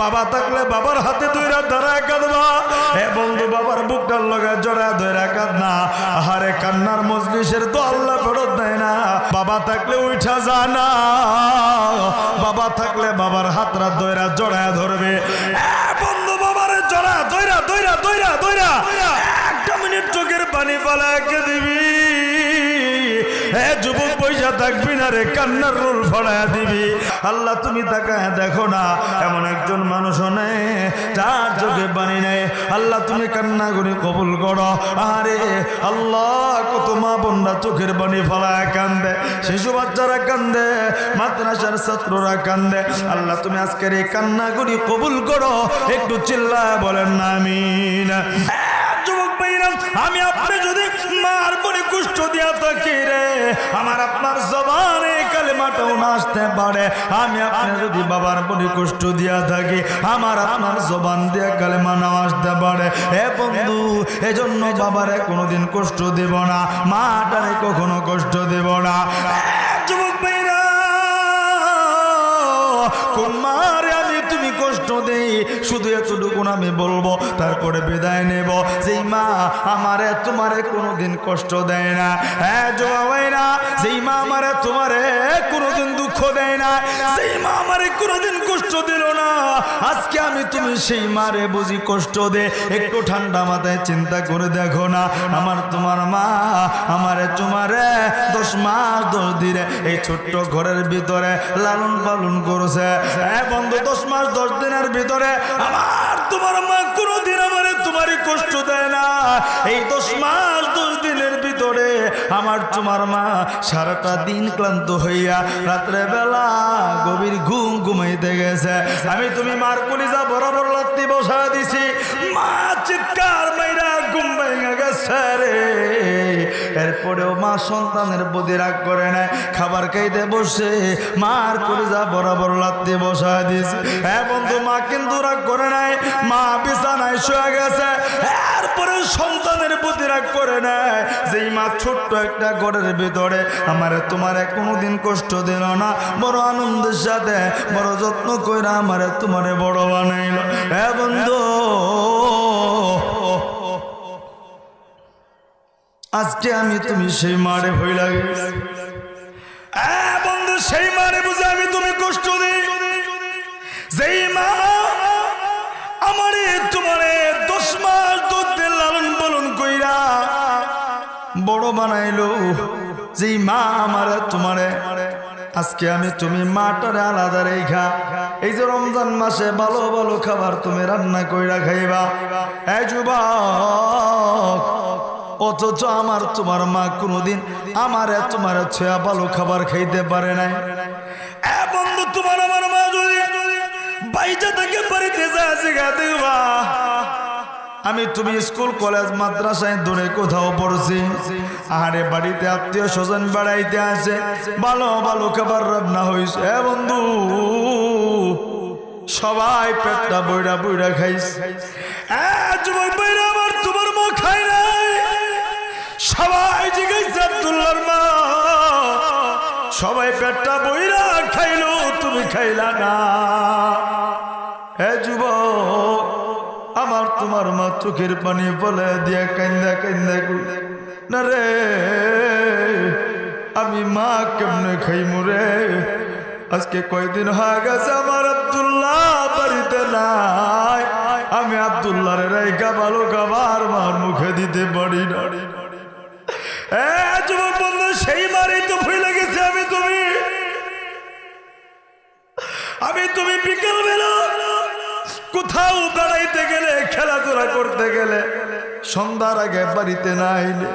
বাবা থাকলে বাবার হাতে দইরা ধরা কাঁদবা। এ বন্ধু, বাবার বুকটার লগে জড়া ধরা কাঁদনা। আহারে, কান্নার মজলিসের তো আল্লাহ ফেরত দেয় না। বাবা থাকলে উঠা জানা বাবা থাকলে বাবার হাতরা দইরা জড়া ধরবে। বন্ধু, বাবার জড়া দইরা দইরা দইরা দইরা একটা মিনিট চোখের পানি পালাকে দিবি। এ যুবক, পয়সা থাকবি না রে, কান্নার রোল ফড়ায় দিবি। আল্লাহ, তুমি তাকায় দেখো না, এমন একজন মানুষ নেই, যার চোখে পানি নেই। আল্লাহ, তুমি কান্না করে কবুল করো। আরে আল্লাহ, কত মা বোনরা চোখের পানি ফলায় কান্দে, শিশু বাচ্চারা কান্দে, মাদ্রাসার ছাত্ররা কান্দে। আল্লাহ, তুমি আজকের এই কান্না করি কবুল করো, একটু চিল্লা বলেন না আমিন। আমি আপনি যদি মার বলে কুষ্ঠ দিয়া থাকি রে, আমার আপনার কালেমাটাও পারে। আমি আপনি যদি বাবার কুষ্ঠ দিয়া থাকি, আমার আপনার জবান দিয়া কালেমা নাও আসতে পারে। হে বন্ধু, এজন্য বাবারে কোনোদিন কষ্ট দেব না, মাটারে কখনো কষ্ট দেব না। শুধু এতটুকুন আমি বলব, তারপরে বিদায় নেব। যেই মা আমারে তোমারে কোনোদিন কষ্ট দেয় না। হ্যাঁ জবাই না যেই মা আমারে তোমারে কোনোদিন দুঃখ দেয় না। যেই মা আমারে কোনোদিন কষ্ট দিল না। আজকে আমি তুমি সেই মারে বুঝি কষ্ট দে। একটু ঠান্ডা মাথায় চিন্তা করে দেখো না। আমার তোমার মা, আমারে তোমারে দশ মাস দশ দিনে এই ছোট্ট ঘরের ভিতরে লালন পালন করছে। হ্যাঁ বন্ধু, দশ মাস দশ দিনের ভিতরে আমার, তোমার মা কোনোদিন আমার তোমারই কষ্ট দেয় না। এই দশ মাস, দশ দিনের ভিতরে আমার তোমার মা সারাটা দিন ক্লান্ত হইয়া রাত্রে বেলা গভীর ঘুম ঘুমাইতে গেছে। আমি তুমি মার কলিজা বরাবর লাত্তি বসা দিছি। মা চিৎকার মাইরা ঘুম ভেঙে গেছে রে। এরপরেও মা সন্তানের প্রতি রাগ করে নেয় খাবার খাইতে বসে মার কলিজা বরাবর লাত্তি বসা দিছে হ্যাঁ বন্ধু, মা কিন্তু রাগ করে নাই। মা বিছানায় শুয়ে গেছে। এরপরে সন্তানের প্রতি রাগ করে নেয় যেই মা ছোট্ট একটা ঘরের ভিতরে আমারে তোমারে কোনোদিন কষ্ট দিল না। বড় আনন্দের সাথে, বড় যত্ন করে আমারে তোমারে বড় বানাইল। হ্যাঁ বন্ধু। আজকে আমি তুমি সেই মারে ভয় লাগে। বন্ধু, সেই মারে বুঝে আমি তুমি কষ্ট যেই মা আমারে তোমারে দশ মাস দুধ লালন পালন কইরা বড় বানাইলো, যেই মা আমারে তোমারে, আজকে আমি তুমি মাটারে আলাদা রেখা। এই যে রমজান মাসে ভালো ভালো খাবার তুমি রান্না কইরা খাইবা। এই যুবক অথচ আমার তোমার মা কোনোদিন আমারে তোমার ছেয়া ভালো খাবার খাইতে পারে নাই। বন্ধু, তোমার আমার মা যদি বাইজা থেকে বাড়িতে আমি তুমি স্কুল, কলেজ, মাদ্রাসায় দূরে কোথাও পড়ছি। আহারে, বাড়িতে আত্মীয় স্বজন বেড়াইতে আছে ভালো ভালো খাবার রান্না হয়েছে বন্ধু, সবাই পেটটা বইরা বইরা খাইছে। সবাই পেটটা বইরা খাইলো, তুমি খাইলা না। হে যুবক, আমার তোমার মা চোখের পানি বলে দিয়া কান্দা কান্দা কই না রে, আমি মা কেমনে খাইমু রে? আজকে কয়দিন হয়ে গেছে আমার আব্দুল্লাহ বাড়িতে নাই। আমি আব্দুল্লাহর রে ভালো খাবার মার মুখে দিতে পারি না। যুবক বন্ধু, সেই মারেই তো ভুলে গেছে আমি তুমি। আমি তুমি বিকেল বেলা কোথাও বেড়াইতে গেলে, খেলাধুলা করতে গেলে, সন্ধ্যার আগে বাড়িতে না আইলে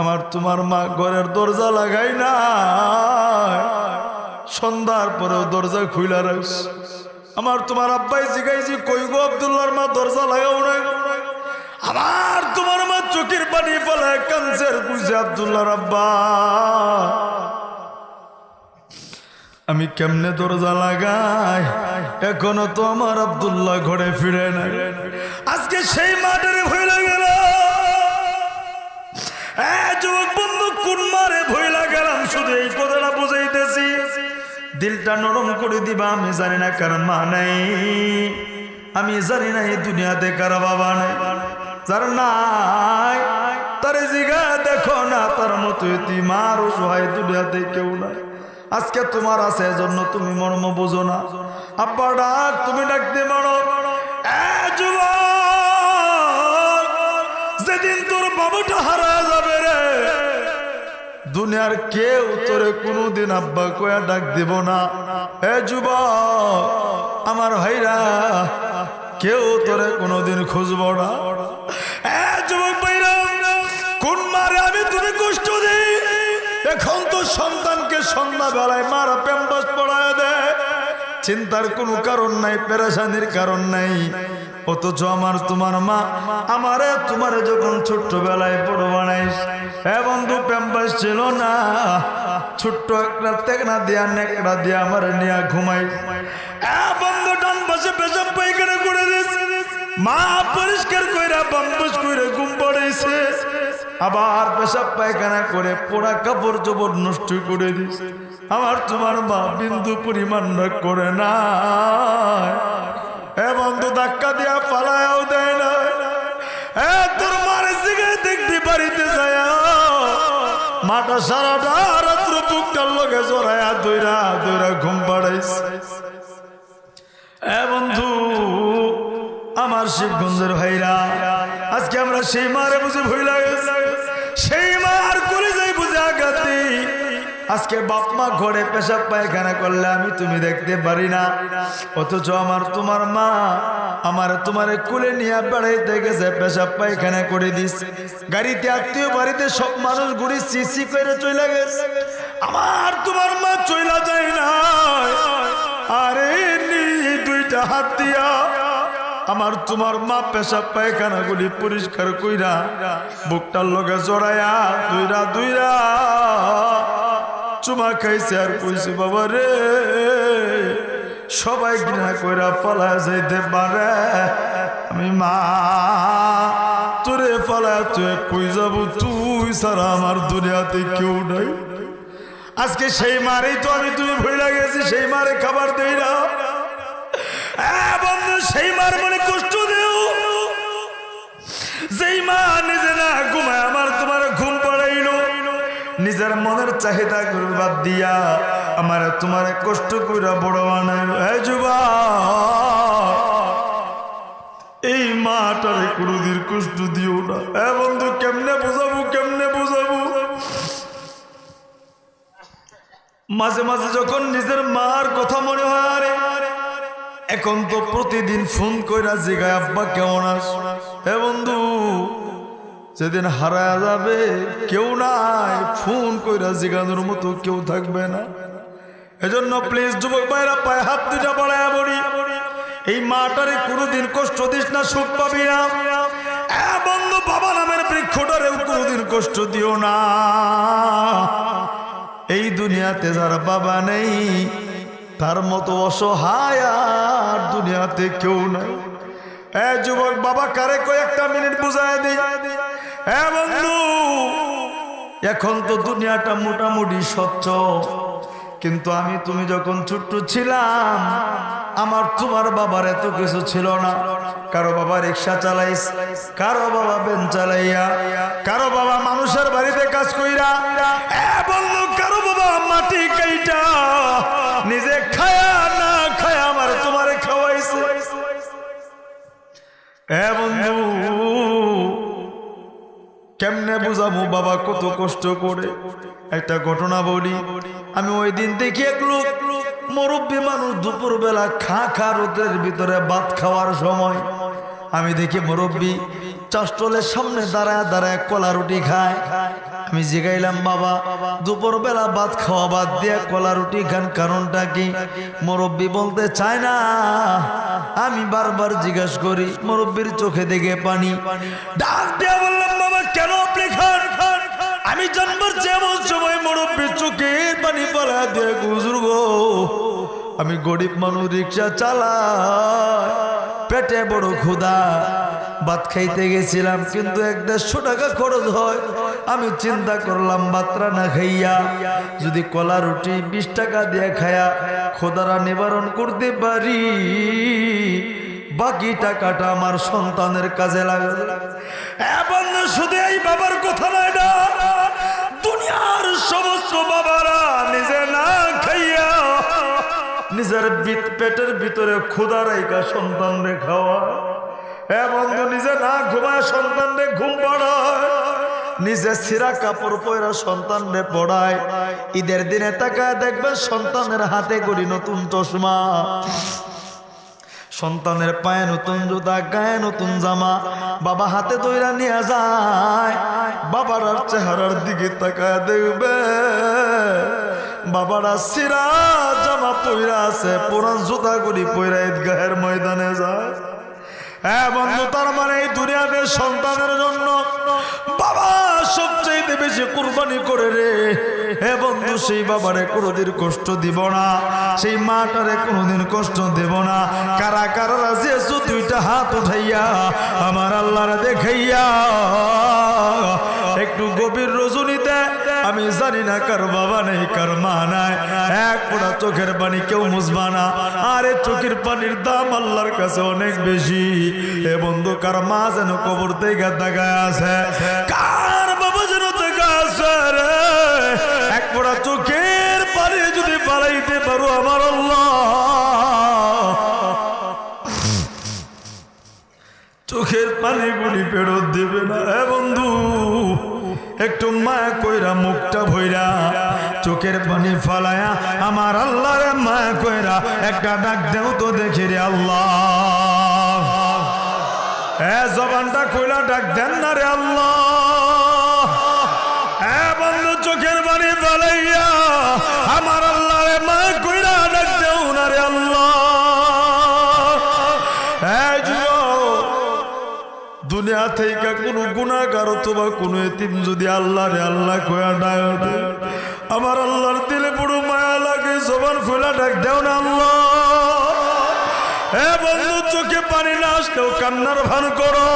আমার তোমার মা ঘরের দরজা লাগাই না। সন্ধ্যার পরেও দরজা খুইলা রাখস আমার তোমার আব্বাই জিগাইছি কই গো আব্দুল্লাহর মা দরজা লাগাও না আমার তোমার মা চোখের পানি ফেলে কানসের বুঝে আব্দুল্লাহর আব্বা আমি কেমনে দরজা লাগাই? এখনও তো আমার আব্দুল্লাহ ঘরে ফিরে না আজকে সেই মাঠের ভয় গেল। যুবক বন্ধু, কোন মারে ভয় লাগালাম শুধু এই কথাটা বুঝাইতেছি। দিলটা নরম করে দিবা, আমি জানি না কার মা নাই। আমি জানি না এই দুনিয়াতে কারা বাবা নেই। যার নাই, তার জিগা দেখো না, তার মতো মার অসহায় দুনিয়াতে কেউ নাই। আজকে তোমার আছে, এজন্য তুমি মর্ম বোঝো না। আব্বা ডাক, তুমি ডাকতে পারো যেদিন তোর বাবুটা হারা যাবে রে, দুনিয়ার কেউ তোরে কোনোদিন আব্বা কয়া ডাক দিব না। এ যুব আমার ভাইরা, কেউ তোরে কোনোদিন খুঁজব না। এখন তো সন্তানকে মারা প্যাম্পাস পড়ায় দেয় চিন্তার কোনো কারণ নাই, পেরেশানির কারণ নাই। অথচ আমার, তোমার মা আমারে, তোমারে যখন বানাইস বন্ধু প্যাম্পাস ছিল না। ছোট্ট একটা দিয়া, নেকড়া দিয়া আমার নিয়া ঘুমাই বন্ধু ডান পাশে পেশাব পাইখানা করে দিস। মা পরিষ্কার কইরা ঘুম পড়াইছে। আবার পেশাব পায়খানা করে পোড়া কাপড় চোপড় নষ্ট করে দিস আমার তোমার মা বিন্দু পরিমাণ করে না এ বন্ধু, ধাক্কা দিয়া পালায়াও দেয় না জিগে দেখতে বাড়িতে যায় মাটা সারাটা রাত্র বুকটার লগে জড়ায়া দইরা দইরা ঘুম পাড়াইছে। শিবগঞ্জের ভাইরা, আজকে আমরা সেই মারে বুঝে ভুলে সেই মার করে যাই বুঝে আঘাতি আজকে বাপ মা ঘরে পেশাব পায়খানা করলে আমি তুমি দেখতে পারি না। অথচ আমার তোমার মা আমার তোমার কুলে নিয়ে বেড়াইতে গেছে, পেশাব পায়খানা করে দিস। গাড়িতে, আত্মীয় বাড়িতে সব মানুষ ঘুরে সিসি করে চলে গেছে। আমার তোমার মা চইলা যায় না আরে নি দুইটা হাত দিয়া আমার তোমার মা পেশা পায়খানা গুলি পরিষ্কার কইরা বুকটার লগে জড়াইয়া দুইরা দুইরা চুমা খাইছে আর কইছে, বাবা রে, সবাই ঘৃণা কইরা পালা যাইতে পারে। আমি মা, তোরে পালা তুই কই যাব, তুই সারা আমার দুনিয়াতে কেউ নাই। আজকে সেই মারেই তো আমি তুমি ভুলে গেছি, সেই মারে খাবার দেই না। বন্ধু, সেই মার মানে কষ্ট দেও। যেই মা নিজে না ঘুমায়, আমার তোমার ঘুম পড়াইলো। নিজের মনের চাহিদা বাদ দিয়া আমার তোমার কষ্ট বড় বানাইলো হে যুবা, এই মাটারে কোনোদিন কষ্ট দিও না। এ বন্ধু, কেমনে বোঝাবো কেমনে বোঝাবো? মাঝে মাঝে যখন নিজের মার কথা মনে হয়, আরে এখন তো প্রতিদিন ফোন কইরা জিগায়, আব্বা, কেমন আস হে বন্ধু, যেদিন হারায় যাবে, কেউ নাই, ফোন কইরা জিগানোর মতো কেউ থাকবে না। এজন্য প্লিজ যুবক ভাইরা, পায়ে হাত দুটা বাড়ায় বলি। এই মাটারে কোনোদিন কষ্ট দিস না, সুখ পাবি না। বন্ধু, বাবা নামের বৃক্ষটারেও কোনোদিন কষ্ট দিও না। এই দুনিয়াতে যার বাবা নেই তার মতো অসহায় আর দুনিয়াতে কেউ নাই। এ যুবক বাবা, কারে কয়েকটা মিনিট বুঝায় বন্ধু, এখন তো দুনিয়াটা মোটামুটি স্বচ্ছ। কিন্তু আমি, তুমি যখন ছোট্ট ছিলাম, আমার তোমার বাবার এত কিছু ছিল না। কারও বাবা রিক্সা চালাইস কারও বাবা বেন চালাইয়া, কারও বাবা মানুষের বাড়িতে কাজ কইরা বন্ধু কারও বাবা মাটি কাইটা, নিজে খায়া না খায়া আমার তোমারে খাওয়াইছে। এ বন্ধু কেমনে বুঝাবো বাবা কত কষ্ট করে? একটা ঘটনা বলি। আমি ওই দিন দেখি এক লোক, মুরব্বী মানুষ দুপুর বেলা খা খা রোদের ভিতরে ভাত খাওয়ার সময়। আমি দেখি মুরব্বী চাষটলের সামনে দাঁড়ায় দাঁড়ায় কলা রুটি খায়। আমি জিগাইলাম, বাবা দুপুর বেলা ভাত খাওয়া বাদ দিয়ে কলা রুটি খান, কারণটা কি? মুরব্বী বলতে, চায় না, আমি বারবার জিজ্ঞাস করি মুরব্বীর চোখে দেখে পানি। ডাক দিয়ে বললাম, বাবা, কেন আপনি খান? খান আমি জন্মের যেমন সময় মুরব্বী চোখে পানি পড়া দিয়ে গুজর আমি গরিব মানুষ, রিক্সা চালাই, পেটে বড় ক্ষুধা, ভাত খাইতে গেছিলাম, কিন্তু এক দেড়শো টাকা খরচ হয়। আমি চিন্তা করলাম, বাতরা না খাইয়া যদি কলা রুটি বিশ টাকা দিয়ে খায়া খোদারা নিবারণ করতে পারি, বাকি টাকাটা আমার সন্তানের কাজে লাগবে। এবং শুধু এই বাবার কথা না, দুনিয়ার সমস্ত বাবারা নিজে না খাইয়া নিজের পেটের ভিতরে ক্ষুদা রাইকা সন্তান রে খাওয়া এ বন্ধু, নিজে না ঘুমায় সন্তান রে ঘুম পড়ায়। নিজে সিরা কাপড় পয়রা সন্তান রে পড়ায়। ঈদের দিনে তাকায় দেখবে সন্তানের হাতে করি নতুন চশমা। সন্তানের পায়ে নতুন জুতা, গায়ে নতুন জামা। বাবা হাতে দইরা নিয়ে যায়। বাবার আর চেহারার দিকে তাকায় দেখবে। বাবারা সিরা জামা পইরা আছে পুরান জুতা গুলি পইরা ঈদগাহের ময়দানে যায়। হ্যাঁ বন্ধু, তার মানে এই দুনিয়াতে সন্তানের জন্য বাবা সবচেয়ে বেশি কুরবানি করে রে। হে বন্ধু, সেই বাবারে কোনোদিন কষ্ট দিব না। সেই মাটারে কোনোদিন কষ্ট দেব না। কারা কারা যে দুইটা হাত উঠাইয়া আমার আল্লাহরে দেখাইয়া। জানি না কার বাবা নেই, কার মা নাই। এক ফোঁটা চোখের পানি কেউ মুসবা না। আরে চোখের পানির দাম আল্লাহর কাছে অনেক বেশি। এ বন্ধু, কার মা যেন কবর থেকে দেখায় আছে? কার বাবা যেন দেখা আছে রে? এক ফোঁটা চোখের পানি যদি পালাইতে পারো আমার আল্লাহ। চোখের পানিগুলি ফেরত দেবে না। এ বন্ধু একটু মায়া কইরা, মুখটা ভইরা, চোখের পানি ফালায়া, আমার আল্লাহর মায়া কইরা, একটা ডাক দেও তো দেখি রে আল্লাহ। এ জবানটা কইলা ডাক দেন না রে আল্লাহ। এ বন্ধু, চোখের পানি ফালাইয়া, আমার আল্লাহর দুনিয়া থেকে কোনো গুণাগার অথবা কোনো এতিম যদি আল্লাহ রে আল্লাহ কয়া ডায় আমার আল্লাহর দিলে বড় মায়া লাগে, জবান খোলা ডাক দেও না আল্লাহ। এ বন্ধু, চোখে পানি না আসলেও কান্নার ভান করো।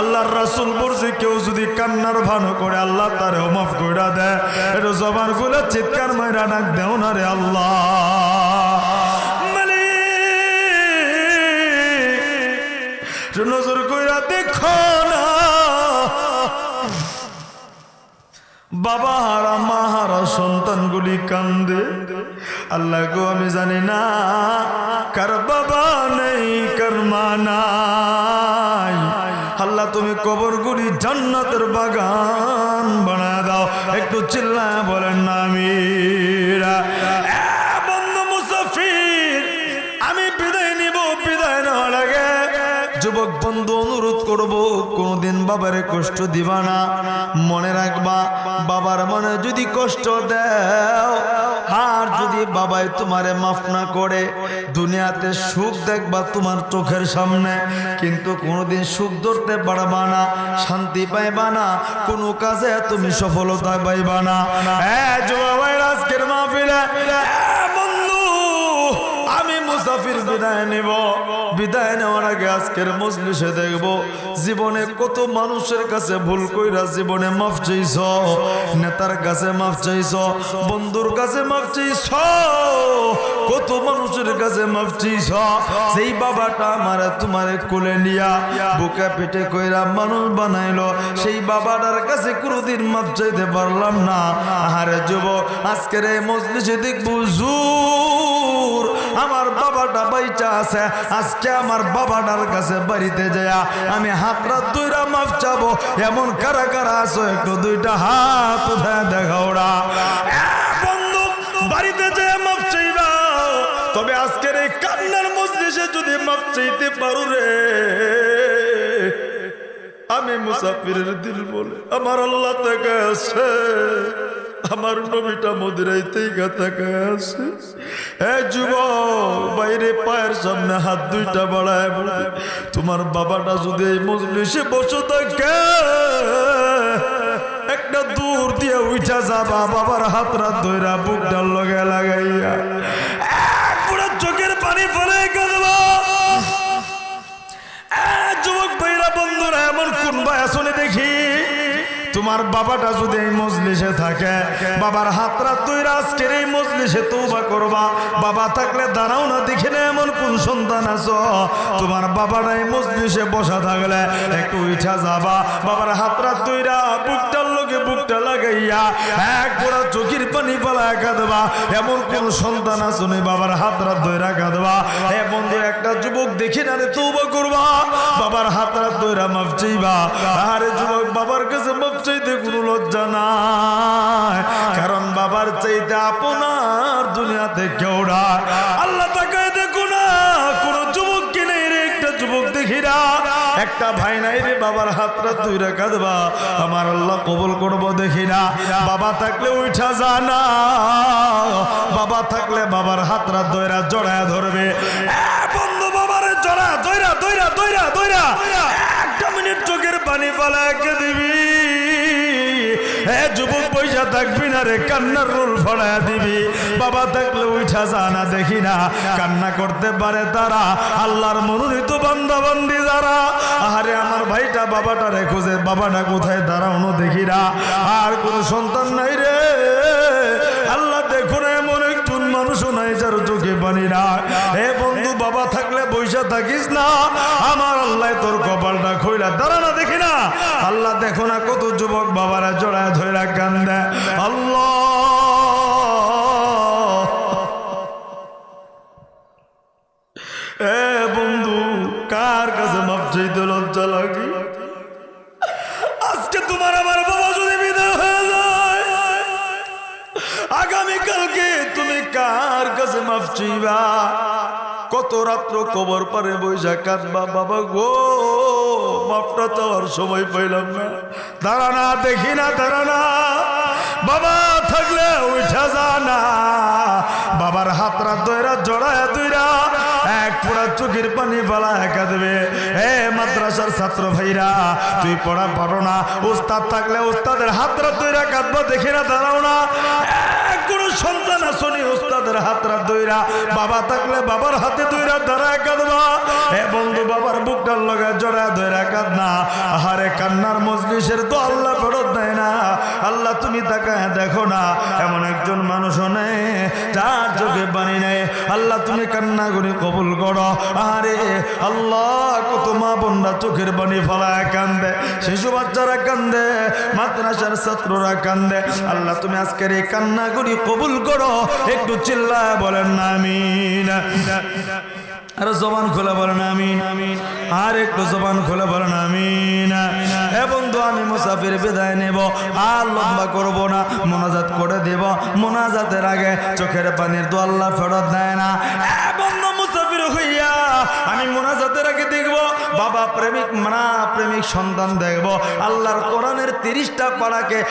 আল্লাহর রাসুল বলছে, কেউ যদি কান্নার ভান করে, আল্লাহ তারে মাফ করে দেয় এটা জবান খুলে চিৎকার ডাক দেও না রে আল্লাহ। বাবা হারা, মা হারা, সন্তানগুলি কান্দে। আল্লাহ গো, আমি জানি না, কার বাবা নেই, কার মা নাই। আল্লাহ, তুমি কবরগুলি জান্নাতের বাগান বানায় দাও। একটু চিল্লায় বলেন না আমিরা যুবক বন্ধু, অনুরোধ করব, কোনদিন বাবারে কষ্ট দিবা না। মনে রাখবা, বাবার মনে যদি কষ্ট দেও, আর যদি বাবাই তোমারে মাফ না করে, দুনিয়াতে সুখ দেখবা তোমার চোখের সামনে। কিন্তু কোনোদিন সুখ ধরতে পারবা না, শান্তি পাইবা না, কোনো কাজে তুমি সফলতা পাইবা না। হ্যাঁ জোয়াবাই আজকের মাহফিলে মুসাফির বিদায় নেব। বিদায় নেওয়ার আগে আজকের মজলিসে দেখব, জীবনে কত মানুষের কাছে ভুল কইরা জীবনে মাফ চাইছ, নেতার কাছে মাফ চাইছ, বন্ধুর কাছে মাফ চাইছ, কত মানুষের কাছে মাফ চাইছ। সেই বাবাটা আমার তোমারে কোলে নিয়া বুকে পেটে কইরা মানুষ বানাইলো, সেই বাবাটার কাছে কোনোদিন মাফ চাইতে পারলাম না। আরে যুবক, আজকের এই মজলিসে দেখব জুর আমার বাবাটা বাইচা আছে, আজকে আমার বাবাটার কাছে বাড়িতে যায়া আমি হাতটা দুইরা মাফ চাবো, এমন কারা কারা আছো একটু দুইটা হাত উঠায় দেখা বন্ধু, বাড়িতে যেয়ে মাফ চাইবা তবে আজকের এই কান্নার মজলিসে যদি মাফ চাইতে পারো রে। আমি মুসাফিরের দিল বলে আমার আল্লাহ তাকে আছে। আমার নবীটা মদিরাইতেই গাতাকা আছে এ বাইরে পায়ের সামনে হাত দুইটা বাড়ায় বলে, তোমার বাবাটা যদি এই মজলিসে বসে থাকে, একটা দূর দিয়ে উঠা যাবা, বাবার হাত হাতরা ধইরা বুকটার লগে লাগাইয়া এক চোখের পানি ফেলে গেলবা যুবক ভাইরা বন্ধুরা, এমন কোন আসনে দেখি? তোমার বাবাটা যদি এই মজলিসে থাকে, বাবার হাতরা তুই আজকের এই মজলিসে তৌবা করবা। বাবা থাকলে দাঁড়াও না, দেখি না এমন কোন সন্তান আছো। তোমার বাবাটা এই মজলিসে বসা থাকলে একটু উঠা যাবা। বাবার হাতরা তুইরা বুকটার লোকে বুকটা লাগাইয়া এক গোড়া চোখের পানি পালা কাঁদবা এমন কোন সন্তান আছো নি বাবার হাতরা দইরা কাঁদবা এ বন্ধু, একটা যুবক দেখি না রে তৌবা করবা। বাবার হাতরা দইরা মাফ চাইবা। আরে যুবক, বাবার কাছে মাফ চাইতে কোনো লজ্জা নাই। কারণ বাবার চাইতে আপনার দুনিয়াতে কেউ না আল্লাহ তাকে দেখো না, কোন যুবক কিনে রে, একটা যুবক দেখিরা একটা ভাই নাই রে, বাবার হাতটা তুই রেখা দেবা আমার আল্লাহ কবুল করব দেখি না। বাবা থাকলে উঠা যা না। বাবা থাকলে বাবার হাতটা দইরা জড়ায় ধরবে। বন্ধু বাবারে জড়া দইরা একটা মিনিট চোখের পানি পালা একে দিবি? এ যুবক পয়সা থাকবি না রে, কান্নার রোল ফড়ায় দিবি। বাবা থাকলে উঠা জানা দেখি না, কান্না করতে পারে তারা। আল্লাহর মনোনীত বান্দা বান্দি যারা। আরে আমার ভাইটা বাবাটা রে খোঁজে, বাবাটা কোথায় দাঁড়ানো দেখি না। আর কোন সন্তান নাই রে। আল্লাহ দেখুন এমন একজন মানুষও নাই যার চোখে পানি না। এ বন্ধু বাবা থাকলে বৈশা থাকিস না। আমার আল্লাহ তোর কপালটা খইলা দাঁড়া না, দেখি না। আল্লাহ দেখো না কত যুবক বাবারা জড়ায় ধরে কান্দে। আল্লাহ। এ বন্ধু, কার কাছে মাপ চাইতে লজ্জা লাগে? আজকে তোমার আমার বাবা যদি বিদায় হয়ে যায়, আগামীকালকে তুমি কার কাছে মাফ চাইবা? কত রাত্র কবর পারে বৈশাখ কাঁদবা বাবা গো মাফটা চাওয়ার সময় পাইলাম না। দাঁড়া দেখি না, দাঁড়া বাবা থাকলে উঠা যা না। বাবার হাতরা দইরা জড়ায় দুইরা এক পোড়া চোখের পানি ফালা একা দেবে। এ মাদ্রাসার ছাত্র ভাইরা, তুই পড়া পারো না। উস্তাদ থাকলে উস্তাদের হাতরা দইরা কাঁদবা, দেখি না, দাঁড়াও না। সন্তান আসনি উস্তাদের হাতরা দইরা, বাবা থাকলে বাবার হাতে দইরা দাঁড়ায় কাঁদবা। এ বন্ধু, বাবার বুকটার লগে জড়া দইরা কাঁদ না আহারে, কান্নার মজলিসের তো আল্লাহ ফেরত দেয় না। আল্লাহ তুমি তাকায় দেখো না। এমন একজন মানুষ নেই যার চোখে পানি নেই। আল্লাহ তুমি কান্না করে কবুল করো। আরে আল্লাহ কত মা বোনরা চোখের পানি ফলায় কান্দে। শিশু বাচ্চারা কান্দে, মাদ্রাসার ছাত্ররা কান্দে। আল্লাহ তুমি আজকের এই কান্না করি কবুল করো, একটু চিল্লায় বলেন আমিন। আর জবান খোলা বলেন আমিন। আর একটু জবান খোলা বলেন আমিন। হে বন্ধু, আমি মুসাফির বিদায় নেব, আর লম্বা করব না, মোনাজাত করে দেব। মোনাজাতের আগে চোখের পানির দো আল্লাহ ফেরত দেয় না। এ বন্ধু, মুসাফির হইয়া আমি মোনাজাতের আগে দেখব, বাবা প্রেমিক মানা প্রেমিক সন্তান দেখব। আল্লাহর কোরআনের তিরিশটা পাড়াকে